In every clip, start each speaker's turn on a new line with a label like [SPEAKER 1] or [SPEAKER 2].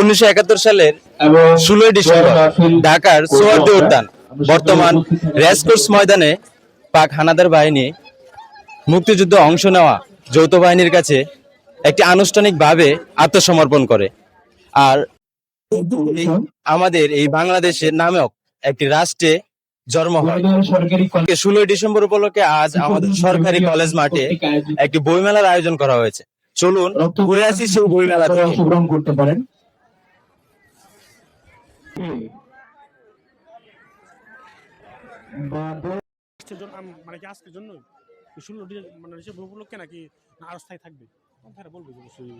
[SPEAKER 1] উনিশশো একাত্তর সালের ষোলোই ডিসেম্বর ঢাকার সোয়ার্দি উদ্যান বর্তমান রেসকোর্স ময়দানে পাক হানাদার বাহিনী মুক্তিযুদ্ধে অংশ নেওয়া যৌথ বাহিনীর কাছে একটি আনুষ্ঠানিকভাবে আত্মসমর্পণ করে। আর আমাদের এই বাংলাদেশের নামেও একটি রাষ্ট্রে জন্ম হয়। ষোলোই ডিসেম্বর উপলক্ষে আজ আমাদের সরকারি কলেজ মাঠে একটি বইমেলার আয়োজন করা হয়েছে। চলুন ঘুরে আসি সেই বইমেলা থেকে।
[SPEAKER 2] অংশগ্রহণ করতে পারেন
[SPEAKER 3] মানে কি আজকের জন্য ষোলো ডি- মানে উপলক্ষে নাকি না আরও স্থায়ী থাকবে তারা বলবে যে অবশ্যই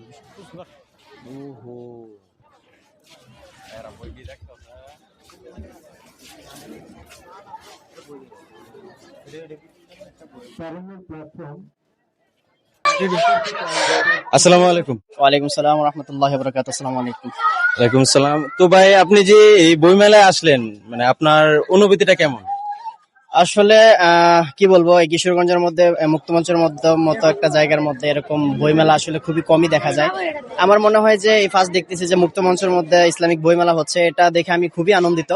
[SPEAKER 1] আসসালামু আলাইকুম।
[SPEAKER 4] ওয়ালাইকুম সালাম রহমতুল্লাহ বরকাত আসসালামু আলাইকুম।
[SPEAKER 1] ওয়ালাইকুম সালাম তো ভাই আপনি যে এই বইমেলায় আসলেন মানে আপনার অনুভূতিটা কেমন?
[SPEAKER 4] আসলে আহ, কি বলব এই কিশোরগঞ্জের মধ্যে মুক্তমঞ্চের মধ্যে মতো একটা জায়গার মধ্যে এরকম বইমেলা আসলে খুবই কমই দেখা যায়। আমার মনে হয় যে এই ফার্স্ট দেখতেছি যে মুক্তমঞ্চের মধ্যে ইসলামিক বইমেলা হচ্ছে এটা দেখে আমি খুবই আনন্দিত।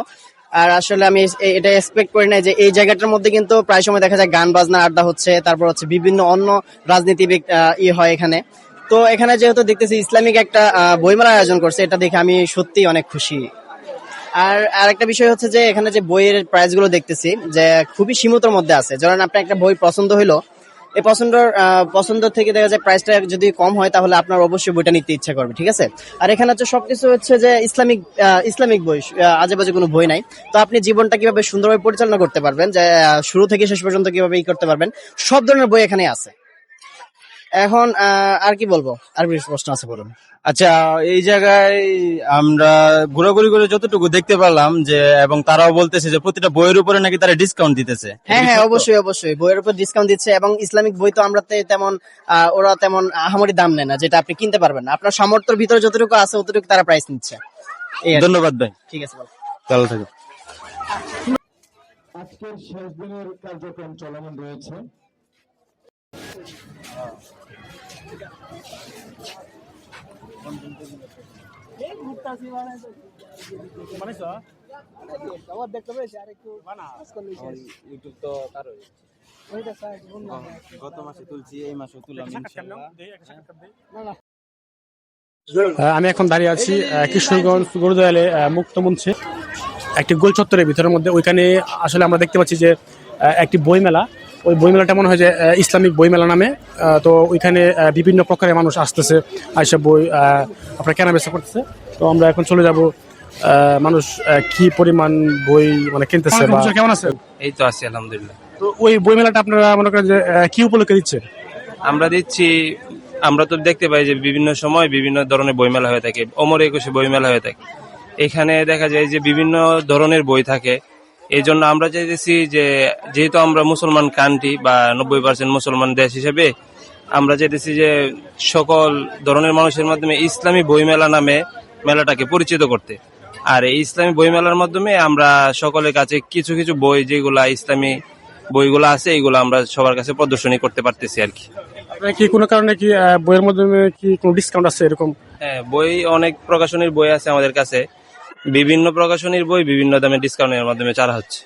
[SPEAKER 4] আর আসলে আমি এটা এক্সপেক্ট করি না যে এই জায়গাটার মধ্যে কিন্তু প্রায় সময় দেখা যায় গান বাজনা আড্ডা হচ্ছে, তারপর হচ্ছে বিভিন্ন অন্য রাজনীতিবিদ ই হয় এখানে। তো এখানে যেহেতু দেখতেছি ইসলামিক একটা বইমেলার আয়োজন করছে, এটা দেখে আমি সত্যি অনেক খুশি। আর আরেকটা বিষয় হচ্ছে যে এখানে যে বইয়ের প্রাইসগুলো দেখতেছি, যে খুবই সীমিতর মধ্যে আছে। ধরেন আপনার একটা বই পছন্দ হইল এই পছন্দ পছন্দ থেকে দেখা যায় প্রাইসটা যদি কম হয়, তাহলে আপনার অবশ্যই বইটা নিতে ইচ্ছা করবে, ঠিক আছে? আর এখানে হচ্ছে সবকিছু হচ্ছে যে ইসলামিক ইসলামিক বই আজেবাজে আজে বাজে কোনো বই নাই। তো আপনি জীবনটা কীভাবে সুন্দরভাবে পরিচালনা করতে পারবেন, যে শুরু থেকে শেষ পর্যন্ত কীভাবে ই করতে পারবেন, সব ধরনের বই এখানে আছে। এখন আহ, আর কি বলব? আর বেশ প্রশ্ন আছে বলুন।
[SPEAKER 1] আচ্ছা এই জায়গায় আমরা ঘোরাঘুরি করে যতটুকু দেখতে পারলাম যে এবং তারাও বলতেছে যে প্রতিটা বইয়ের উপরে নাকি তারা ডিসকাউন্ট দিতেছে।
[SPEAKER 4] হ্যাঁ হ্যাঁ অবশ্যই অবশ্যই। বইয়ের উপর ডিসকাউন্ট দিচ্ছে এবং ইসলামিক বই তো আমরা তেমন ওরা তেমন আহামরি দাম নেয় না যেটা আপনি কিনতে পারবেন না। আপনার সামর্থ্যের ভিতরে যতটুকু আছে অতটুকু তারা প্রাইস নিচ্ছে।
[SPEAKER 1] ধন্যবাদ ভাই।
[SPEAKER 4] ঠিক আছে
[SPEAKER 1] ভালো থাকো
[SPEAKER 2] আজকের শেষ দিনের কার্যক্রম চলমান রয়েছে।
[SPEAKER 3] আমি এখন দাঁড়িয়ে আছি আহ, কিশোরগঞ্জ গুরুদয়ালে মুক্ত মঞ্চে। একটি গোল চত্বরের ভিতরের মধ্যে ওইখানে আসলে আমরা দেখতে পাচ্ছি যে একটি বইমেলা ওই বইমেলাটা মনে হয় যে ইসলামিক বইমেলা নামে। তো ওইখানে বিভিন্ন প্রকারের মানুষ আসতেছে আইসব বই আপনার কেনা বেচা করতেছে। তো আমরা এখন চলে যাব মানুষ কি পরিমাণ বই মানে কিনতেছে বা কেমন আছে?
[SPEAKER 5] এই তো আছি আলহামদুলিল্লাহ।
[SPEAKER 3] তো ওই বইমেলাটা আপনারা মনে করেন যে কি উপলক্ষে দিচ্ছে?
[SPEAKER 5] আমরা দিচ্ছি আমরা তো দেখতে পাই যে বিভিন্ন সময় বিভিন্ন ধরনের বইমেলা হয়ে থাকে অমর একুশে বইমেলা হয়ে থাকে। এখানে দেখা যায় যে বিভিন্ন ধরনের বই থাকে। এই জন্য আমরা চাইতেছি যে যেহেতু আমরা মুসলমান কান্ট্রি বা নব্বই পার্সেন্ট মুসলমান দেশ হিসেবে আমরা চাইতেছি যে সকল ধরনের মানুষের মাধ্যমে ইসলামী বইমেলা নামে মেলাটাকে পরিচিত করতে। আর এই ইসলামী বইমেলার মাধ্যমে আমরা সকলের কাছে কিছু কিছু বই যেগুলা ইসলামী বইগুলো আছে এইগুলো আমরা সবার কাছে প্রদর্শনী করতে পারতেছি আর কি।
[SPEAKER 3] কি কোনো কারণে কি বইয়ের মাধ্যমে কি কোনো ডিসকাউন্ট আছে এরকম?
[SPEAKER 5] হ্যাঁ বই অনেক প্রকাশনীর বই আছে আমাদের কাছে। বিভিন্ন প্রকাশনীর বই বিভিন্ন দামে ডিসকাউন্টের মাধ্যমে চারা হচ্ছে।